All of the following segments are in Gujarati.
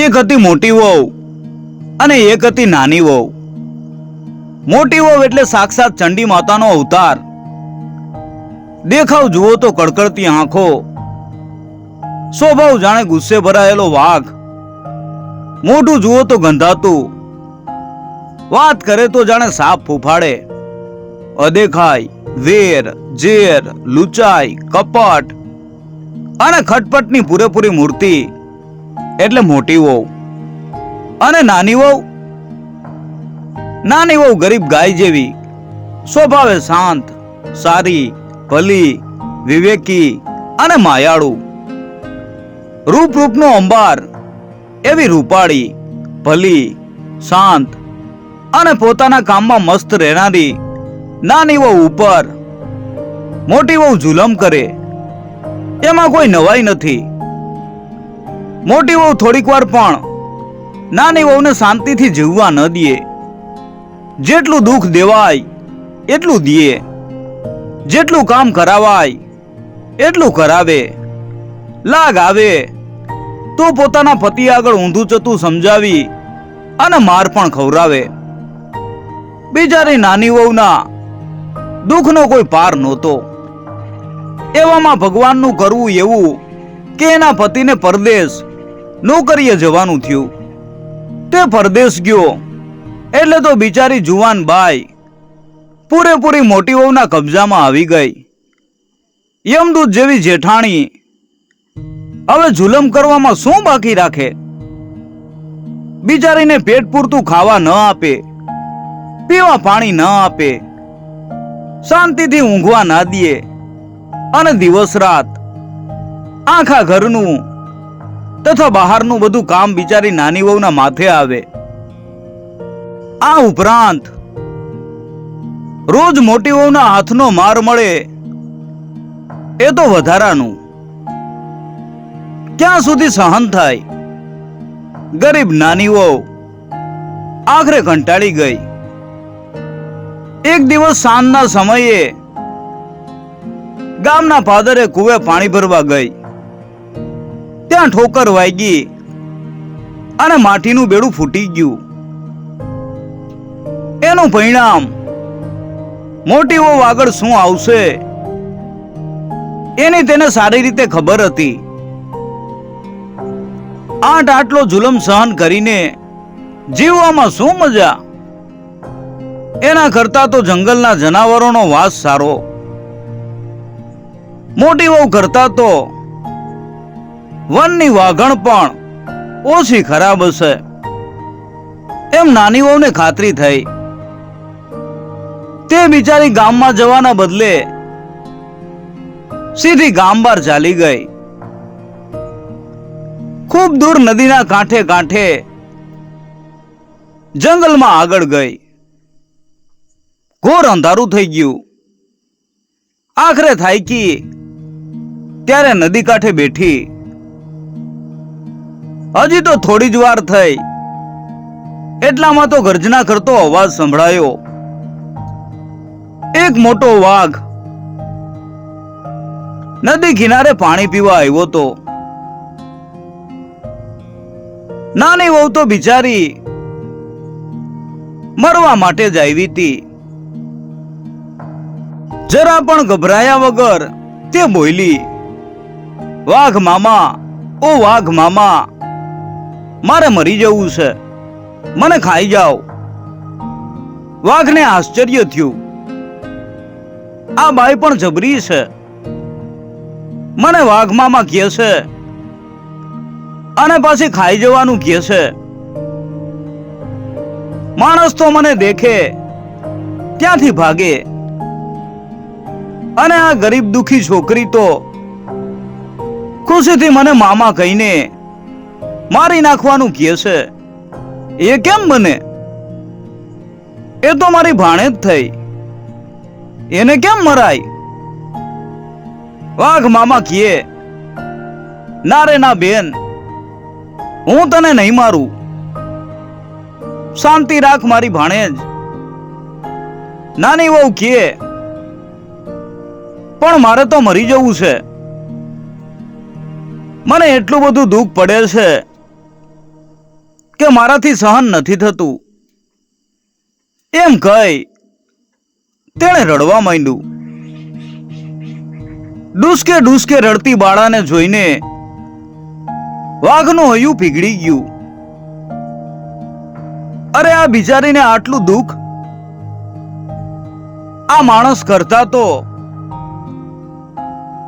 એક હતી મોટી વહુ અને એક હતી નાની વહુ. મોટી વહુ એટલે સાક્ષાત ચંડી માતાનો અવતાર. દેખાવ જુઓ તો કડકડતી આંખો. સ્વભાવ જાણે ગુસ્સે ભરાયેલો વાઘ. મોઢું જુઓ તો ગંધાતું. વાત કરે તો જાણે સાપ ફૂફાડે. અદેખાય વેર, ઝેર, લુચાઈ, કપટ અને ખટપટની પૂરેપૂરી મૂર્તિ. એટલે મોટી વહુ. અને નાની વહુ? નાની વહુ ગરીબ ગાય જેવી. સ્વભાવે શાંત, સારી, ભલી, વિવેકી અને માયાળુ. રૂપ રૂપનો અંબાર, એવી રૂપાળી, ભલી, શાંત અને પોતાના કામમાં મસ્ત રહેનારી નાની વહુ ઉપર મોટી વહુ જુલમ કરે. એમાં કોઈ નવાઈ નથી. મોટી વહુ થોડીક વાર પણ નાની વહુને શાંતિથી જીવવા ન દે. જેટલું દુઃખ દેવાય, એટલું દે. જેટલું કામ કરાવાય, એટલું કરાવે. લાગ આવે. તો પોતાના પતિ આગળ ઊંધું ચતું સમજાવી અને માર પણ ખવરાવે બિચારી નાની વહુના દુઃખનો કોઈ પાર નહોતો. એવામાં ભગવાનનું કરવું એવું કે એના પતિને પરદેશ નોકરીએ જવાનું થયું. તે પરદેશ ગયો. એટલે તો બિચારી જુવાન બાઈ પૂરેપૂરી મોટી વહુના કબજામાં આવી ગઈ. યમદૂત જેવી જેઠાણી હવે જુલમ કરવામાં શું બાકી રાખે? બિચારીને પેટ પૂરતું ખાવા ન આપે, પીવા પાણી ન આપે, શાંતિથી ઊંઘવા ના દે અને દિવસ રાત આખા ઘરનું તથા બહારનું બધું કામ બિચારી નાની વહુના માથે આવે. આ ઉપરાંત, રોજ મોટી વહુના હાથનો માર મળે એ તો વધારાનું. ક્યાં સુધી સહન થાય? ગરીબ નાની વહુ આખરે કંટાળી ગઈ. એક દિવસ સાંજના સમયે ગામના પાદરે કુવે પાણી ભરવા ગઈ. ત્યાં ઠોકર વાગી અને માટીનું બેડું ફૂટી ગયું. એનું પરિણામ, મોટી વહુ આગળ શું આવશે? એની તેને સારી રીતે ખબર હતી. આઠ આટલો જુલમ સહન કરીને જીવવામાં શું મજા? એના કરતા તો જંગલના જનાવરોનો વાસ સારો. મોટી વહુ કરતા તો વનની વાઘણ પણ ઓછી ખરાબ હશે. એમ નાની વહુને ખાતરી થઈ. તે બિચારી ગામમાં જવાના બદલે સીધી ગામ બહાર ચાલી ગઈ. ખૂબ દૂર નદીના કાંઠે કાંઠે જંગલમાં આગળ ગઈ. ઘોર અંધારું થઈ ગયું. આખરે થાયકી ત્યારે નદી કાંઠે બેઠી. હજી તો થોડી જ વાર થઈ. એટલામાં તો ગર્જના કરતો અવાજ સંભળાયો. એક મોટો વાઘ નદી કિનારે પાણી પીવા આવ્યો તો. નાની વહુ તો બિચારી મરવા માટે જ આવી હતી. જરા પણ ગભરાયા વગર તે બોલી, વાઘ મામા, ઓ વાઘ મામા મારે મરી જવું છે. મને ખાઈ જાઓ. વાઘને આશ્ચર્ય થયું. આ બાઈ પણ જબરી છે. મને વાઘ મામા કહે છે. અને પાછી ખાઈ જવાનું કહે છે. માણસ તો મને દેખે. ત્યાંથી ભાગે. અને આ ગરીબ દુખી છોકરી તો ખુશીથી મને મામા કહીને મારી નાખવાનું કહે છે. એ કેમ બને? એ તો મારી ભાણે જ થઈ. એને કેમ મરાય? વાઘ મામા કીએ ના રે ના બેન, હું તને નહીં મારું. શાંતિ રાખ મારી ભાણેજ નાની વહુ કીએ પણ મારે તો મરી જવું છે. મને એટલું બધું દુઃખ પડે છે. મારાથી સહન નથી થતું. એમ કહી તેણે રડવા માંડ્યું. ડૂસકે ડૂસકે રડતી બાળાને જોઈને વાઘનું હૈયું પીગળી ગયું. અરે આ બિચારીને આટલું દુઃખ? આ માણસ કરતા તો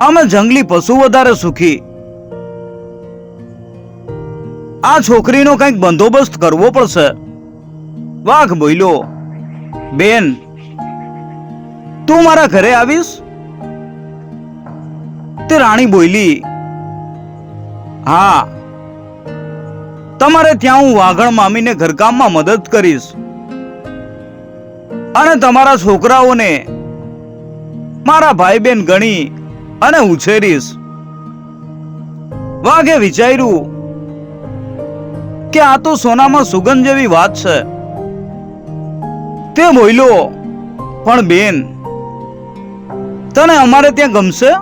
અમે જંગલી પશુ વધારે સુખી. આ છોકરીનો કંઈક બંદોબસ્ત કરવો પડશે. વાઘ બોલ્યો, બેન, તું મારા ઘરે આવીશ? તે રાણી બોલી, હા, તમારે ત્યાં હું વાઘણ મામીને ઘરકામમાં મદદ કરીશ. અને તમારા છોકરાઓને મારા ભાઈ બેન ગણી અને ઉછેરીશ. વાઘે વિચાર્યું કે આ તો સોનામાં સુગંધ જેવી વાત છે. તે બોલ્યો, પણ બેન, તને અમારે ત્યાં ગમશે?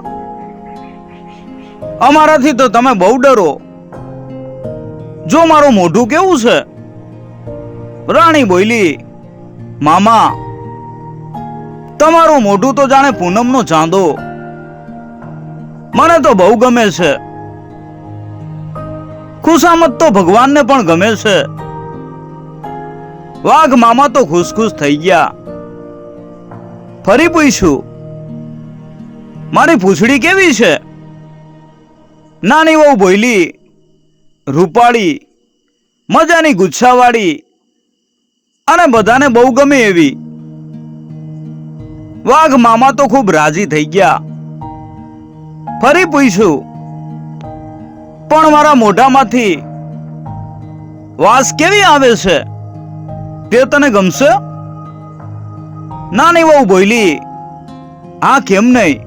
અમારાથી તો તમે બહુ ડરો. જો મારું મોઢું કેવું છે? રાણી બોલી, મામા, તમારું મોઢું તો જાણે પૂનમનો ચાંદો. મને તો બહુ ગમે છે. ખુશામત તો ભગવાનને પણ ગમે છે. વાઘ મામા તો ખુશ ખુશ થઈ ગયા. ફરી પૂછ્યું, મારી પૂંછડી કેવી છે? નાની વહુ ભોયલી રૂપાળી, મજાની ગુચ્છાવાળી અને બધાને બહુ ગમે એવી. વાઘ મામા તો ખૂબ રાજી થઈ ગયા. ફરી પૂછ્યું પણ મારા મોઢામાંથી વાસ કેવી આવે છે તે તને ગમશે? ના નહીં બહુ બોલી આ કેમ નહીં?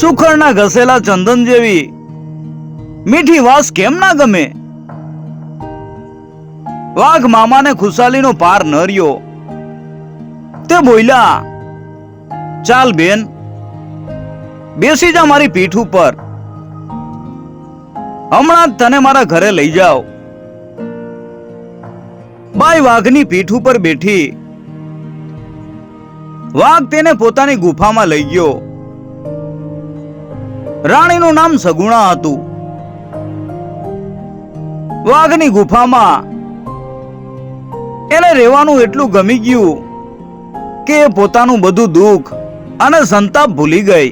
સુખડના ઘસેલા ચંદન જેવી મીઠી વાસ કેમ ના ગમે? વાઘ મામાને ખુશાલીનો પાર ન રહ્યો. તે બોલ્યા ચાલ બેન, બેસી જા મારી પીઠ ઉપર. હમણાં તને મારા ઘરે લઈ જાઓ. બાઈ વાઘની પીઠ ઉપર બેઠી. વાઘ તેને પોતાની ગુફામાં લઈ ગયો. રાણીનું નામ સગુણા હતું. વાઘની ગુફામાં એને રહેવાનું એટલું ગમી ગયું કે એ પોતાનું બધું દુઃખ અને સંતાપ ભૂલી ગઈ.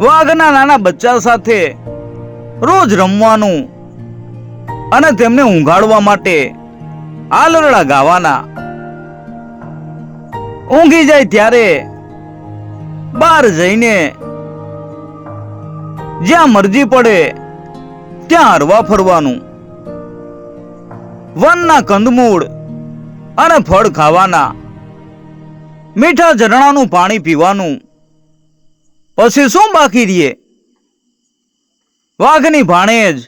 વાઘના નાના બચ્ચા સાથે રોજ રમવાનું અને તેમને ઊંઘાડવા માટે આલરડા ગાવાના. ઊંઘી જાય ત્યારે બહાર જઈને જ્યાં મરજી પડે ત્યાં હરવા ફરવાનું. વનના કંદમૂળ અને ફળ ખાવાના. મીઠા ઝરણાનું પાણી પીવાનું. પછી શું બાકી રહીએ વાઘની ભાણેજ.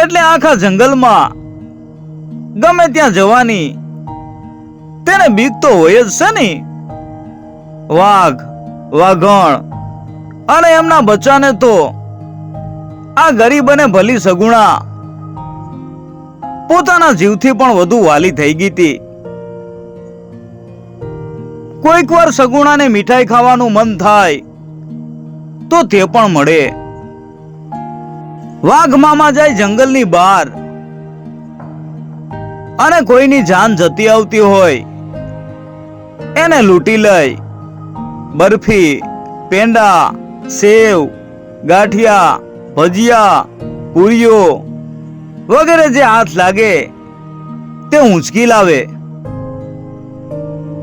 એટલે આખા જંગલમાં ગમે ત્યાં જવાની તેને બીક તો હોય જ છે ને. વાઘ, વાઘણ અને એમના બચ્ચાને તો આ ગરીબ અને ભલી સગુણા પોતાના જીવથી પણ વધુ વાલી થઈ ગઈ હતી કોઈક વાર સગુણાને મીઠાઈ ખાવાનું મન થાય તો તે પણ મળે. વાઘ મામા જાય જંગલની બહાર. અને કોઈની જાન જતી આવતી હોય, એને લૂંટી લઈ. બરફી, પેંડા, સેવ, ગાંઠિયા, ભજીયા, પૂરીઓ વગેરે જે હાથ લાગે, તે ઊંચકી લાવે.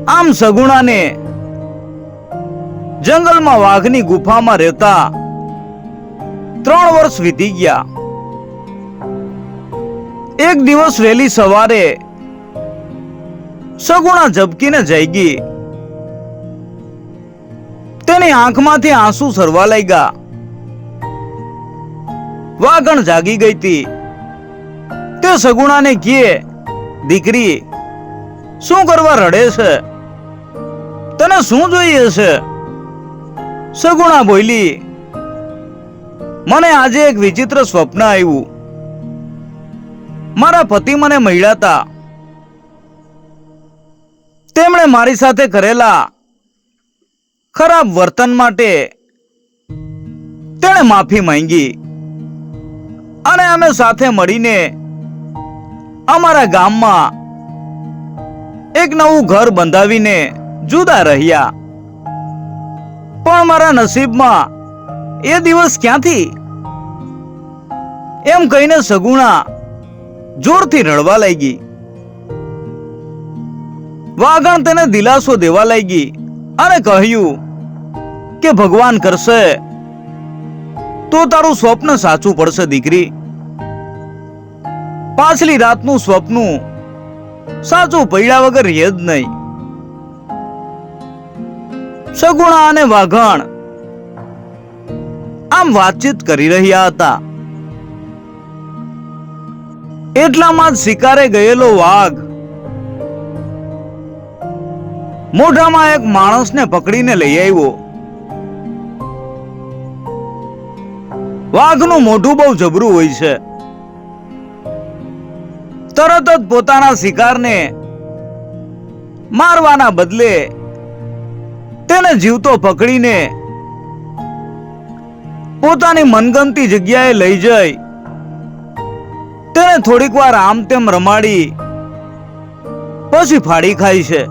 આમ સગુણાને જંગલમાં વાઘની ગુફામાં રહેતા ત્રણ વર્ષ વીતી ગયા. એક દિવસ વહેલી સવારે સગુણા ઝબકીને જાગી તેની આંખમાંથી આંસુ સરવા લાગ્યા. વાઘણ જાગી ગઈ હતી. તે સગુણાને કહે, દીકરી, શું કરવા રડે છે? તને શું જોઈએ છે? સગુણા બોલી મને આજે એક વિચિત્ર સ્વપ્ન આવ્યું. મારા પતિ મને મળ્યા હતા તેમણે મારી સાથે કરેલા ખરાબ વર્તન માટે તેણે માફી માંગી. અને અમે સાથે મળીને અમારા ગામમાં એક નવું ઘર બંધાવીને જુદા રહ્યા. પણ મારા નસીબમાં એ દિવસ ક્યાંથી? એમ કહીને સગુણા જોરથી રડવા લાગી. વાઘણ તેને દિલાસો દેવા લાગી અને કહ્યું કે ભગવાન કરશે તો તારું સ્વપ્ન સાચું પડશે, દીકરી. પાછલી રાતનું સ્વપ્ન સાચું પડ્યા વગર રહે જ નહીં. સગુણા અને વાઘણ આમ વાતચીત કરી રહ્યા હતા. એટલામાં જ શિકારે ગયેલો વાઘ મોઢામાં એક માણસને પકડીને લઈ આવ્યો. વાઘનું મોઢું બહુ જબરું હોય છે. તરત જ પોતાના શિકારને મારવાના બદલે તેને જીવતો પકડીને પોતાની મનગમતી જગ્યાએ લઈ જઈ. તેને થોડીક વાર આમ તેમ રમાડી. પછી ફાડી ખાય છે.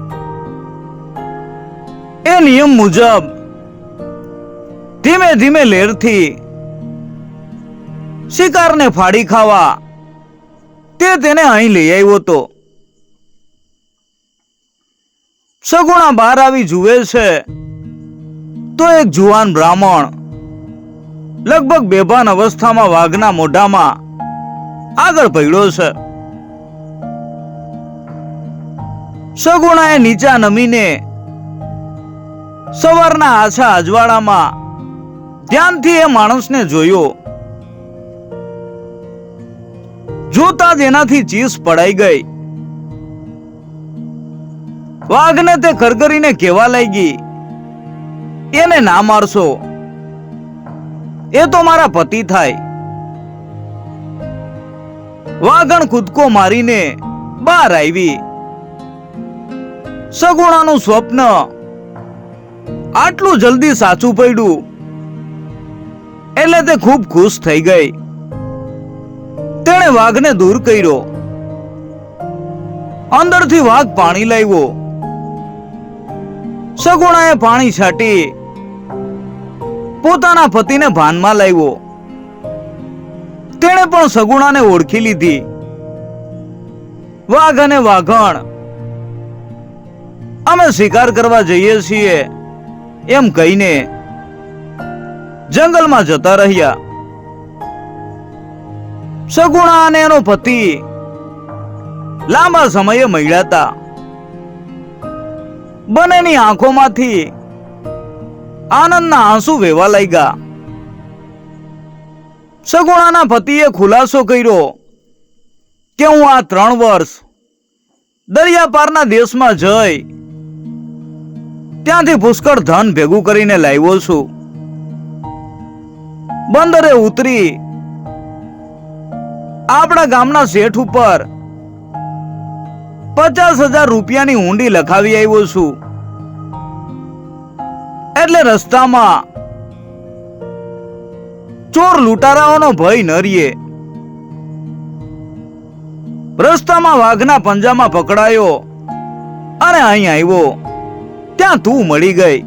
એ નિયમ મુજબ ધીમે ધીમે લેરથી શિકારને ફાડી ખાવા તે તેને અહીં લઈ આવ્યો હતો. સગુણા બહાર આવી જુએ છે તો એક જુવાન બ્રાહ્મણ લગભગ બેભાન અવસ્થામાં વાઘના મોઢામાં આગળ પડ્યો છે. સગુણાએ નીચા નમીને સવારના આછા અજવાળામાં ધ્યાનથી એ માણસને જોયો. જોતા જ એનાથી ચીસ પડાઈ ગઈ. વાઘને તે કરકરીને કહેવા લાગી, એને ના મારશો. એ તો મારા પતિ થાય. વાઘણ કૂદકો મારીને બહાર આવી. સગુણાનું સ્વપ્ન આટલું જલ્દી સાચું પડ્યું. એટલે તે ખૂબ ખુશ થઈ ગઈ. તેણે વાઘને દૂર કર્યો. અંદરથી વાઘ પાણી લાવ્યો. સગુણાએ પાણી છાંટી પોતાના પતિને ભાનમાં લાવ્યો. તેણે પણ સગુણાને ઓળખી લીધી. વાઘ અને વાઘણ. અમે શિકાર કરવા જઈએ છીએ, એમ કહીને જંગલમાં જતા રહ્યા. સગુણા અને એનો પતિ લાંબા સમયે મળ્યા હતા. બંનેની આંખોમાંથી આનંદના આંસુ વહેવા લાગ્યા. સગુણાના પતિએ ખુલાસો કર્યો કે હું આ ત્રણ વર્ષ દરિયાપારના દેશમાં જઈ ત્યાંથી પુષ્કળ ધન ભેગું કરીને લાવ્યો છું. બંદરે ઉતરી આપણા ગામના શેઠ ઉપર પચાસ હજાર રૂપિયાની ઊંડી લખાવી આવ્યો છું. એટલે રસ્તામાં ચોર લૂંટારાઓનો ભય ન રીએ રસ્તામાં વાઘના પંજામાં પકડાયો અને અહીં આવ્યો. ત્યાં તું મળી ગઈ.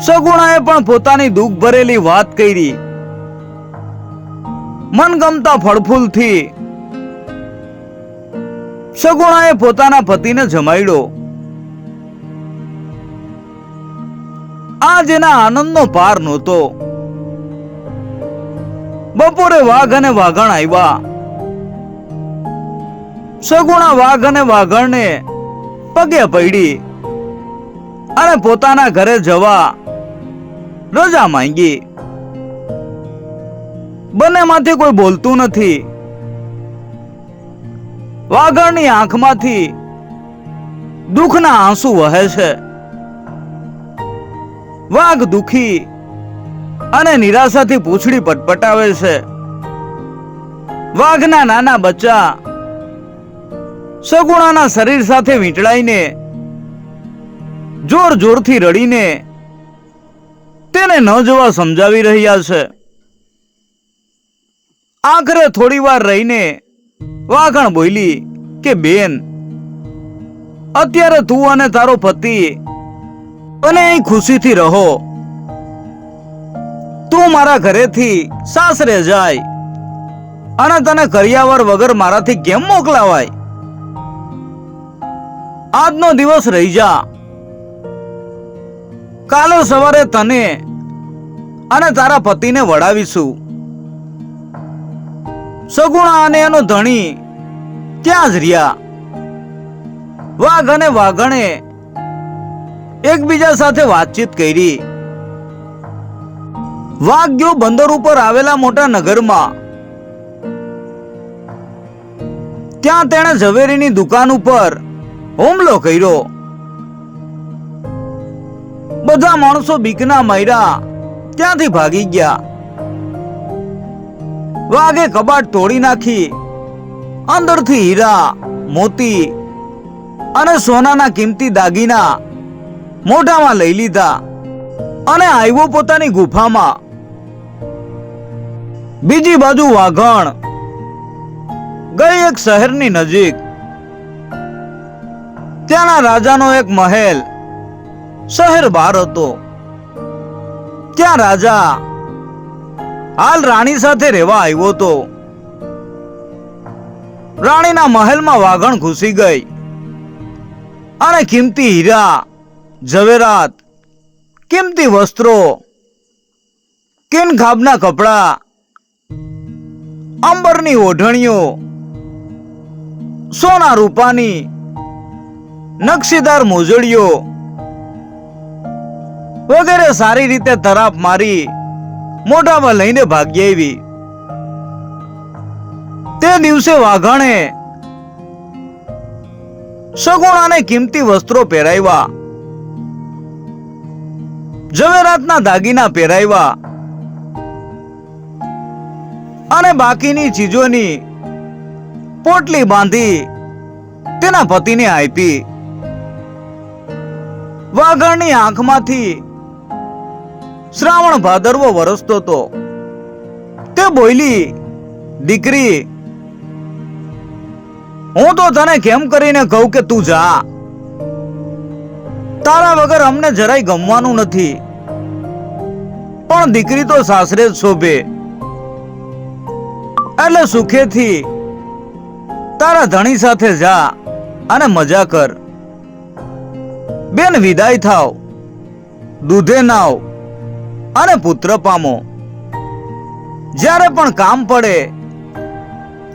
સગુણાએ પણ પોતાની દુઃખ ભરેલી વાત કરી. મનગમતા ફળફૂલથી. સગુણાએ પોતાના પતિને જમાડ્યો આજ એના આનંદનો પાર નહોતો. બપોરે વાઘ અને વાઘણ આવ્યા. સગુણા વાઘ અને વાઘણને પગે પડી અને પોતાના ઘરે જવા રજા માંગી. બંનેમાંથી કોઈ બોલતું નથી. વાઘણની આંખમાંથી દુઃખના આંસુ વહે છે. વાઘ દુખી અને નિરાશાથી પૂંછડી પટપટાવે છે. વાઘના નાના બચ્ચા સગુણાના શરીર સાથે વીંટળાઈને જોર જોરથી રડીને તેને ન જોવા સમજાવી રહ્યા છે. આખરે થોડી વાર રહીને વાઘણ બોલી કે, બેન, અત્યારે તું અને તારો પતિ અને અહીં ખુશીથી રહો. તું મારા ઘરેથી સાસરે જાય અને તને કરિયાવર વગર મારાથી કેમ મોકલાવાય? આજનો દિવસ રહી જા. કાલે સવારે તને અને તારા પતિને વડાવીશું સગુણા અને એનો ધણી ત્યાં જ રહ્યા. વાઘ અને વાઘણે એકબીજા સાથે વાતચીત કરી. વાઘ્યો બંદર ઉપર આવેલા મોટા નગરમાં. ત્યાં તેણે ઝવેરીની દુકાન ઉપર હુમલો કર્યો. બધા માણસો બીકના માર્યા ત્યાંથી ભાગી ગયા. વાઘે કબાટ તોડી નાખી. અંદરથી હીરા, મોતી અને સોનાના કિંમતી દાગીના મોઢામાં લઈ લીધા અને આવ્યો પોતાની ગુફામાં. બીજી બાજુ વાઘણ ગઈ એક શહેરની નજીક. ત્યાંના રાજાનો એક મહેલ શહેર બહાર હતો. ત્યાં રાજા હાલ રાણી સાથે રહેવા આવ્યો હતો. રાણીના મહેલમાં વાઘણ ઘૂસી ગઈ અને કિંમતી હીરા ઝવેરાત, કિંમતી વસ્ત્રો કિન ખાબના કપડા, અંબરની ઓઢણીઓ, સોના રૂપાની, નકશીદાર મોજડીઓ વગેરે સારી રીતે તરાપ મારી મોઢામાં લઈને ભાગી આવી. તે દિવસે વાઘાણે સગુણાને કિંમતી વસ્ત્રો પહેરાવ્યા. ઝવેરાતના દાગીના પહેરાવ્યા. અને બાકીની ચીજોની પોટલી બાંધી તેના પતિને આપી. વાઘણની આંખમાંથી શ્રાવણ ભાદરવો વરસતો હતો. તે બોલી દીકરી, હું તો તને કેમ કરીને કહું કે તું જા? તારા વગર અમને જરાય ગમવાનું નથી. પણ દીકરી તો સાસરે જ શોભે. એટલે સુખેથી તારા ધણી સાથે જા અને મજા કર. બેન વિદાય થાવ, દૂધે નાવ અને પુત્ર પામો. જ્યારે પણ કામ પડે,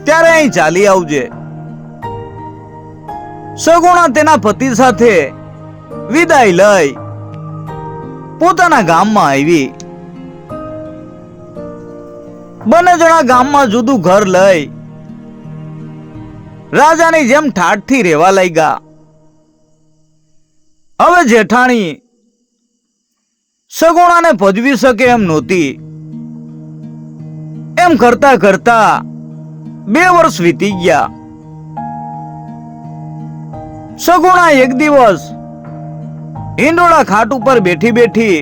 ત્યારે અહીં ચાલી આવજે. સગુણા તેના પતિ સાથે વિદાય લઈ પોતાના ગામમાં આવી. બંને જણા ગામમાં જુદું ઘર લઈ રાજાની જેમ ઠાઠથી રહેવા લાગ્યા. હવે જેઠાણી સગુણાને ભજવી શકે એમ નહોતી. એમ કરતા કરતા બે વર્ષ વીતી ગયા. સગુણા એક દિવસ હિંડોળા ખાટ ઉપર બેઠી બેઠી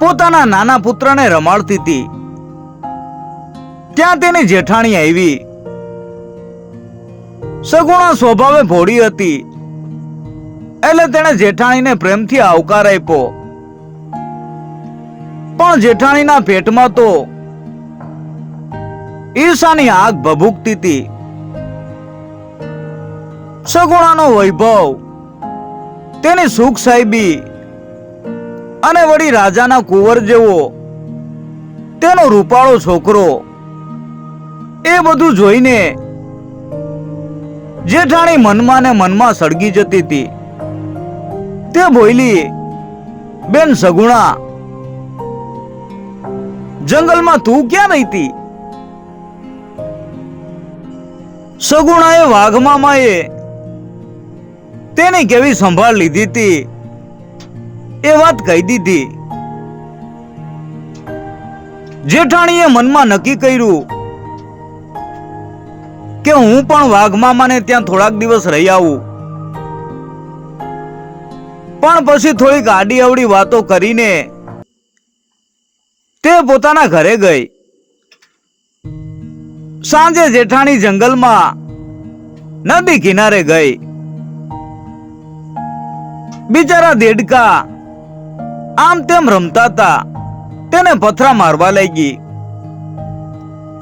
પોતાના નાના પુત્રને રમાડતી હતી. ત્યાં તેની જેઠાણી આવી. સગુણા સ્વભાવે ભોળી હતી. એટલે તેણે જેઠાણીને પ્રેમથી આવકાર આપ્યો. પણ જેઠાણીના પેટમાં તો ઈર્ષાની આગ ભભૂકતી હતી. સગુણાનો વૈભવ, તેની સુખ સાહેબી અને વળી રાજાના કુંવર જેવો તેનો રૂપાળો છોકરો એ બધું જોઈને જેઠાણી મનમાં ને મનમાં સળગી જતી હતી. તે બોલી બેન સગુણા, જંગલમાં તું ક્યાં રહેતી સગુણાએ વાઘમામાએ તેની કેવી સંભાળ લીધી હતી એ વાત કહી દીધી. જેઠાણીએ મનમાં નક્કી કર્યું કે હું પણ વાઘમામાને ત્યાં થોડાક દિવસ રહી આવું. પણ પછી થોડીક આડી અવડી વાતો કરીને તે પોતાના ઘરે ગઈ. સાંજે જેઠાણી જંગલમાં નદી કિનારે ગઈ. બિચારા દેડકા આમ તેમ રમતા હતા, તેને પથરા મારવા લાગી.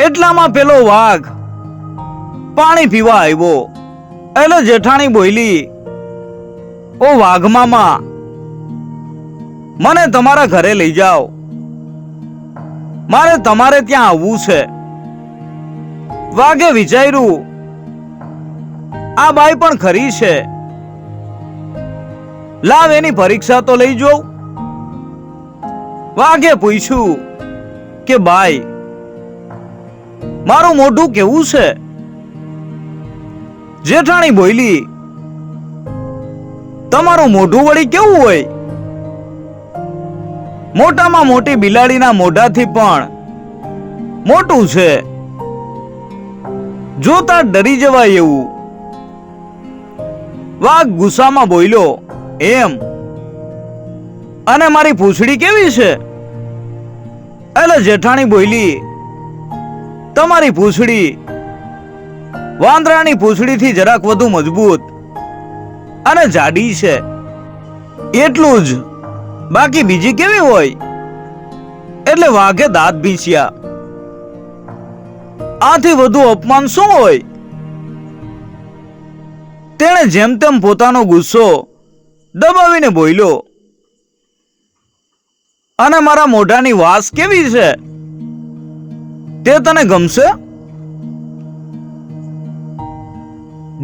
એટલામાં પેલો વાઘ પાણી પીવા આવ્યો. એટલે જેઠાણી બોલી, ઓ વાઘ મામા, મને તમારા ઘરે લઈ જાઓ. મારે તમારે ત્યાં આવવું છે. વાઘે વિચાર્યું, આ બાઈ પણ ખરી છે. લાવ એની પરીક્ષા તો લઈ જો વાઘે પૂછ્યું કે, બાઈ, મારું મોઢું કેવું છે? જેઠાણી બોલી તમારું મોઢું વળી કેવું હોય? મોટામાં મોટી બિલાડીના મોઢાથી પણ મોટું છે. જોતા ડરી જવાય એવું. વાઘ ગુસ્સામાં બોલ્યો એમ? અને મારી પૂછડી કેવી છે? એટલે જેઠાણી બોલી તમારી પૂંછડી વાંદરાની પૂંછડીથી જરાક વધુ મજબૂત અને જાડી છે. એટલું જ. બાકી બીજી કેવી હોય? એટલે વાઘે દાંત ભીંચ્યા આથી વધુ અપમાન શું હોય? તેણે જેમ તેમ પોતાનો ગુસ્સો દબાવીને બોલ્યો અને મારા મોઢાની વાસ કેવી છે? તે તને ગમશે?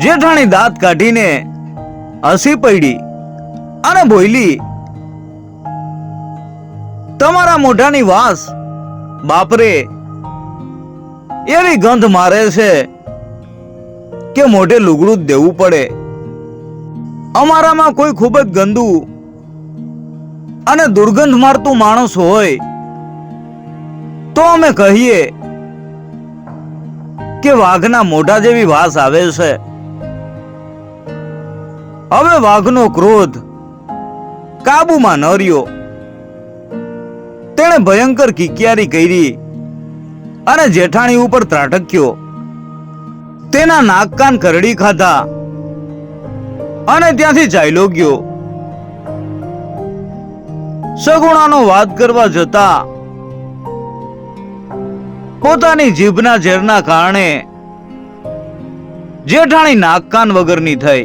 જેઠાણી દાંત કાઢીને હસી પડી અને બોલી, તમારા મોઢાની વાસ, બાપરે, એવી ગંધ મારે છે કે મોઢે લુગડું જ દેવું પડે. અમારામાં કોઈ ખૂબ જ ગંદુ અને દુર્ગંધ મારતું માણસ હોય તો અમે કહીએ કે વાઘના મોઢા જેવી વાસ આવે છે. હવે વાઘનો ક્રોધ કાબુમાં ન રહ્યો. તેણે ભયંકર કિકિયારી કરી અને જેઠાણી ઉપર ત્રાટક્યો. તેના નાક કાન કરડી ખાધા અને ત્યાંથી ચાલ્યો ગયો. સગુણાનો વાત કરવા જતા પોતાની જીભના ઝેરના કારણે જેઠાણી નાક કાન વગરની થઈ.